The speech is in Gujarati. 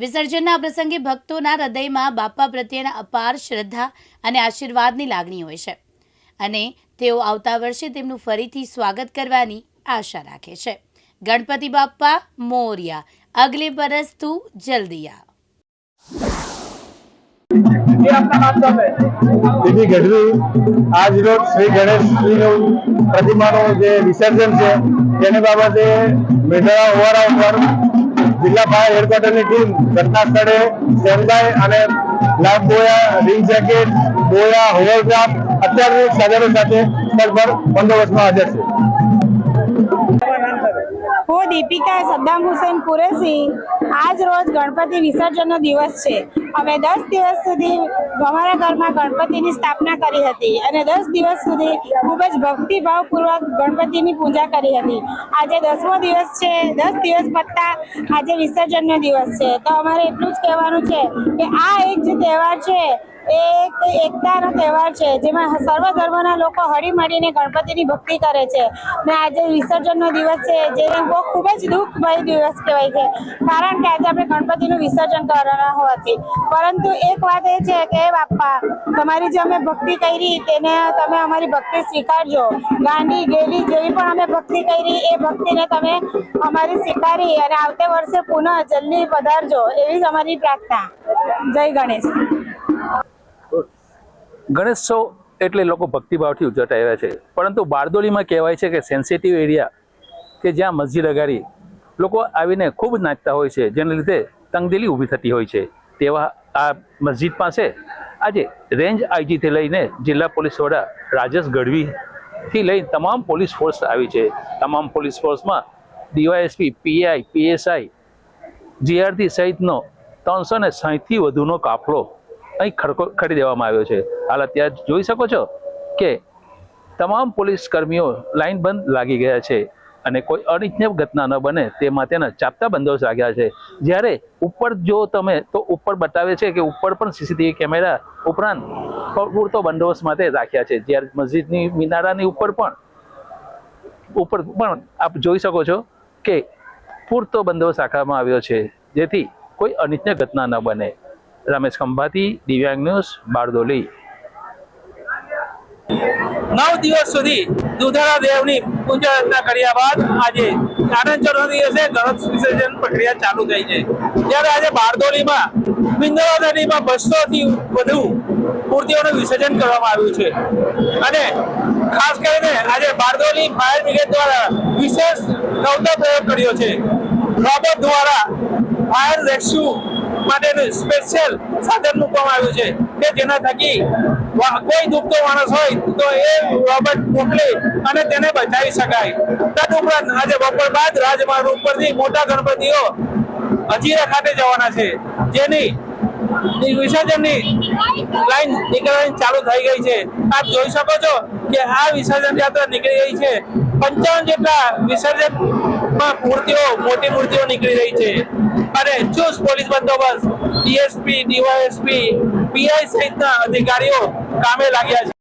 વિસર્જનના પ્રસંગે ભક્તોના હૃદયમાં બાપા પ્રત્યેના અપાર શ્રદ્ધા અને આશીર્વાદની લાગણી હોય છે. અને તેઓ આવતા વર્ષે તેમનું ફરીથી સ્વાગત કરવાની આશા રાખે છે. ગણપતિ બાપ્પા, મોરિયા. અગલે બરસ તું જલ્દીયા. દીપી ગઢવી, આજ રોજ શ્રી ગણેશજીનું પ્રતિમાનું જે વિસર્જન છે, તેને બાબતે મેઢા ઓવારા ઉપર જિલ્લા ફાયર હેડક્વાર્ટરની ટીમ ઘટના સ્થળે સ્ટેન્ડબાય અને લાભ buoy, ring jacket, buoy hovercraft અત્યાધુનિક સાધનો સાથે સ્થળ પર બંદોબસ્તમાં હાજર છે. દીપિકા સદ્દામ હુસેન કુરેશી, આજ રોજ ગણપતિ વિસર્જનનો દિવસ છે. અમે દસ દિવસ સુધી અમારા ઘરમાં ગણપતિની સ્થાપના કરી હતી અને દસ દિવસ સુધી ખૂબ જ ભક્તિભાવપૂર્વક ગણપતિની પૂજા કરી હતી. આજે દસમો દિવસ છે, દસ દિવસ પત્તા આજે વિસર્જનનો દિવસ છે. તો અમારે એટલું જ કહેવાનું છે કે આ એક જે તહેવાર છે એક એકતાનો તહેવાર છે, જેમાં સર્વ ધર્મના લોકો હળી મળીને ગણપતિની ભક્તિ કરે છે. ને આજે વિસર્જનનો દિવસ છે જે બહુ ખૂબ જ દુઃખભરી દિવસ કહેવાય છે. કારણ કે આજે આપણે ગણપતિનું વિસર્જન કરવાના હોવાથી. પરંતુ એક વાત એ છે કે બાપા તમારી જે અમે ભક્તિ કરી, તેને તમે અમારી ભક્તિ સ્વીકારજો. ગાંડી ગેલી જેવી પણ અમે ભક્તિ કરી, એ ભક્તિને તમે અમારી સ્વીકારી અને આવતે વર્ષે પુનઃ જલ્દી પધારજો. એવી જ અમારી પ્રાર્થના. જય ગણેશ. ગણેશોત્સવ એટલે લોકો ભક્તિભાવથી ઉજવતા આવ્યા છે. પરંતુ બારદોલીમાં કહેવાય છે કે સેન્સિટિવ એરિયા કે જ્યાં મસ્જિદ અગાડી લોકો આવીને ખૂબ નાચતા હોય છે, જેને લીધે તંગદિલી ઊભી થતી હોય છે. તેવા આ મસ્જિદ પાસે આજે રેન્જ આઈજીથી લઈને જિલ્લા પોલીસ વડા રાજેશ ગઢવીથી લઈ તમામ પોલીસ ફોર્સ આવી છે. તમામ પોલીસ ફોર્સમાં ડીવાયએસપી, પીઆઈ, પીએસઆઈ જીઆરટી સહિતનો ત્રણસો ને સાહીઠથી વધુનો કાફલો અહીં ખડકો ખડી દેવામાં આવ્યો છે. હાલ અત્યારે જોઈ શકો છો કે તમામ પોલીસ કર્મીઓ લાઈન બંધ લાગી ગયા છે અને કોઈ અનિચ્છનીય ઘટના ન બને તે માટેના ચાપતા બંદોબસ્ત લાગ્યા છે. જ્યારે ઉપર જો તમે તો ઉપર બતાવે છે કે ઉપર પણ સીસીટીવી કેમેરા ઉપરાંત પૂરતો બંદોબસ્ત માટે રાખ્યા છે. જ્યારે મસ્જિદની મિનારાની ઉપર પણ ઉપર પણ આપ જોઈ શકો છો કે પૂરતો બંદોબસ્ત રાખવામાં આવ્યો છે. જેથી કોઈ અનિચ્છનીય ઘટના ન બને. રમેશ ખંભાતી, દિવ્યાંગ ન્યૂઝ, બારડોલી. નવ દિવસ સુધી દુધાળા દેવની પૂજા અર્ચના કર્યા બાદ આજે આનંદ ચૌદના દિવસે ગણેશ વિસર્જન પ્રક્રિયા ચાલુ થઈ છે. જ્યારે આજે બારડોલીમાં નદીમાં બસો થી વધુ મૂર્તિઓનું વિસર્જન કરવામાં આવ્યું છે. અને ખાસ કરીને આજે બારદોલી ફાયર બ્રિગેડ દ્વારા વિશેષ નવતો પ્રયોગ કર્યો છે. રોબોટ દ્વારા ફાયર રેસ્ક્યુ માટેનું સ્પેશિયલ સાધન મૂકવામાં આવ્યું છે કે જેના થકી કોઈ દુખતો માણસ હોય તો એ રોબોટ મોકલી અને તેને બચાવી શકાય. તદુપરાંત આજે બપોર બાદ રાજમાર્ગ ઉપરથી મોટા ગણપતિઓ હજીરા ખાતે જવાના છે. જેની વિસર્જનની લાઈન નીકળવાની ચાલુ થઈ ગઈ છે. આપ જોઈ શકો છો કે આ વિસર્જન યાત્રા નીકળી ગઈ છે. પંચાવન જેટલા વિસર્જનમાં મૂર્તિઓ, મોટી મૂર્તિઓ નીકળી રહી છે. અને ચુસ્ત પોલીસ બંદોબસ્ત, ડીએસપી, ડીવાયએસપી, પીઆઈ સહિતના અધિકારીઓ કામે લાગ્યા છે.